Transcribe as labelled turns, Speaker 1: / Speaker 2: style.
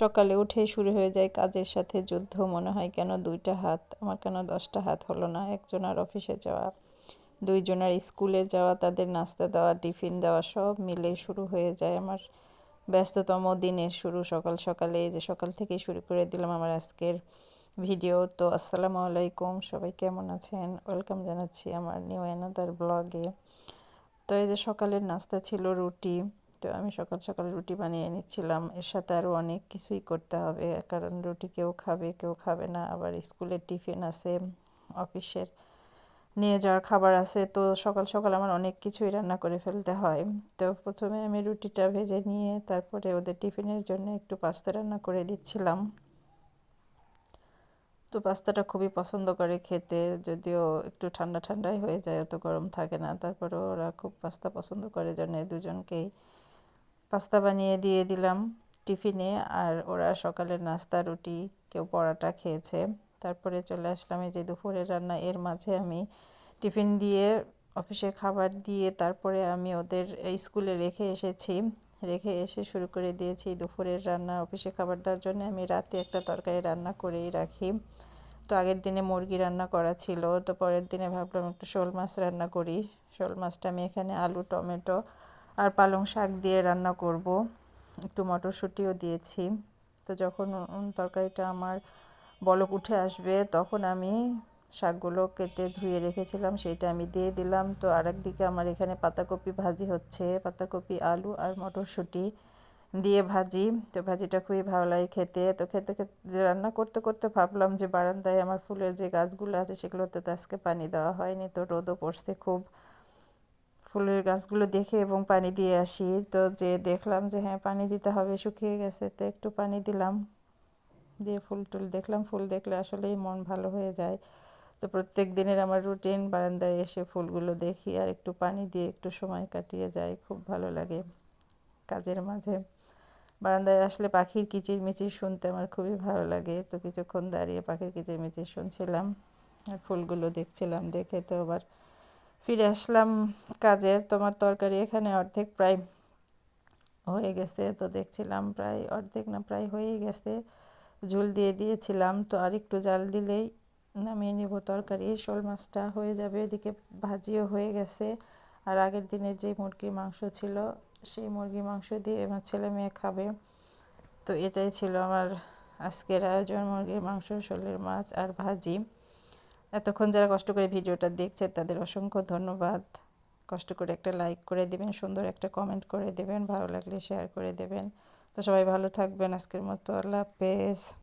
Speaker 1: সকালে উঠে শুরু হয়ে যায় কাজের সাথে যুদ্ধ। মনে হয় কেন দুইটা হাত? আমার কেন দশটা হাত হলো না? একজনের অফিসে যাওয়া, দুইজনের স্কুলে যাওয়া, তাদের নাস্তা দেওয়া, টিফিন দেওয়া, সব মিলে শুরু হয়ে যায় আমার ব্যস্ততম দিনের শুরু। সকাল সকালে যে সকাল থেকেই শুরু করে দিলাম আমার আজকের ভিডিও। তো আসসালামু আলাইকুম, সবাই কেমন আছেন? ওয়েলকাম জানাচ্ছি আমার নিউ এনাদার ব্লগে। তো এই যে সকালের নাস্তা ছিল রুটি তো আমি সকাল সকাল রুটি বানিয়ে নিচ্ছিলাম। এর সাথে আরও অনেক কিছুই করতে হবে, কারণ রুটি কেউ খাবে কেউ খাবে না। আবার স্কুলের টিফিন আছে, অফিসের নিয়ে যাওয়ার খাবার আছে, তো সকাল সকাল আমার অনেক কিছুই রান্না করে ফেলতে হয়। তো প্রথমে আমি রুটিটা ভেজে নিয়ে তারপরে ওদের টিফিনের জন্য একটু পাস্তা রান্না করে দিচ্ছিলাম। তো পাস্তাটা খুবই পছন্দ করে খেতে, যদিও একটু ঠান্ডা ঠান্ডাই হয়ে যায়, অত গরম থাকে না। তারপরে ওরা খুব পাস্তা পছন্দ করে, জন্য দুজনকেই পাস্তা বানিয়ে দিয়ে দিলাম টিফিনে, আর ওরা সকালের নাস্তা, রুটি, কেউ পরাটা খেয়েছে। তারপরে চলে আসলাম এই যে দুপুরের রান্না, এর মাঝে আমি টিফিন দিয়ে অফিসে খাবার দিয়ে তারপরে আমি ওদের স্কুলে রেখে এসেছি। রেখে এসে শুরু করে দিয়েছি দুপুরের রান্না, অফিসে খাবার দেওয়ার জন্য। আমি রাতে একটা তরকারি রান্না করেই রাখি। তো আগের দিনে মুরগি রান্না করা ছিল, তো পরের দিনে ভাবলাম একটু শোল মাছ রান্না করি। শোল মাছটা আমি এখানে আলু, টমেটো আর পালং শাক দিয়ে রান্না করব। একটু মটরশুঁটিও দিয়েছি। তো যখন তরকারিটা আমার বলক উঠে আসবে, তখন আমি শাকগুলো কেটে ধুয়ে রেখেছিলাম সেটা আমি দিয়ে দিলাম। তো আরেক দিকে আমার এখানে পাতাকপি ভাজি হচ্ছে। পাতাকপি, আলু আর মটরশুঁটি দিয়ে ভাজি। তো ভাজিটা খুবই ভালো লাগে খেতে। তো খেতে খেতে রান্না করতে করতে ভাবলাম যে বারান্দায় আমার ফুলের যে গাছগুলো আছে, সেগুলোতে তো আজকে পানি দেওয়া হয়নি। তো রোদও পড়ছে খুব। ফুলের গাছগুলো দেখে এবং পানি দিয়ে আসি। তো যে দেখলাম যে হ্যাঁ পানি দিতে হবে, শুকিয়ে গেছে, তো একটু পানি দিলাম। দিয়ে ফুল টুল দেখলাম, ফুল দেখলে আসলেই মন ভালো হয়ে যায়। তো প্রত্যেক দিনের আমার রুটিন, বারান্দায় এসে ফুলগুলো দেখি আর একটু পানি দিয়ে একটু সময় কাটিয়ে যায় খুব ভালো লাগে কাজের মাঝে। বারান্দায় আসলে পাখির কিচির মিচির শুনতে আমার খুবই ভালো লাগে। তো কিছুক্ষণ দাঁড়িয়ে পাখির কিচির মিচির শুনছিলাম আর ফুলগুলো দেখছিলাম দেখে তো আবার ফিরে আসলাম কাজে। তোমার তরকারি এখানে অর্ধেক প্রায় হয়ে গেছে। তো দেখছিলাম প্রায় অর্ধেক না প্রায় হয়েই গেছে। ঝুল দিয়ে দিয়েছিলাম। তো আর একটু জাল দিলেই নামিয়ে নিব তরকারি। শোল মাছটা হয়ে যাবে, এদিকে ভাজিও হয়ে গেছে। আর আগের দিনের যে মুরগির মাংস ছিল, সেই মুরগি মাংস দিয়ে আমার ছেলে মেয়ে খাবে। তো এটাই ছিল আমার আজকের আয়োজন, মুরগির মাংস, শোলের মাছ আর ভাজি। এতক্ষণ যারা কষ্ট করে ভিডিওটা দেখছে, তাদের অসংখ্য ধন্যবাদ। কষ্ট করে একটা লাইক করে দেবেন, সুন্দর একটা কমেন্ট করে দেবেন, ভালো লাগলে শেয়ার করে দেবেন। তো সবাই ভালো থাকবেন। আজকের মতো আল্লাহ হাফেজ।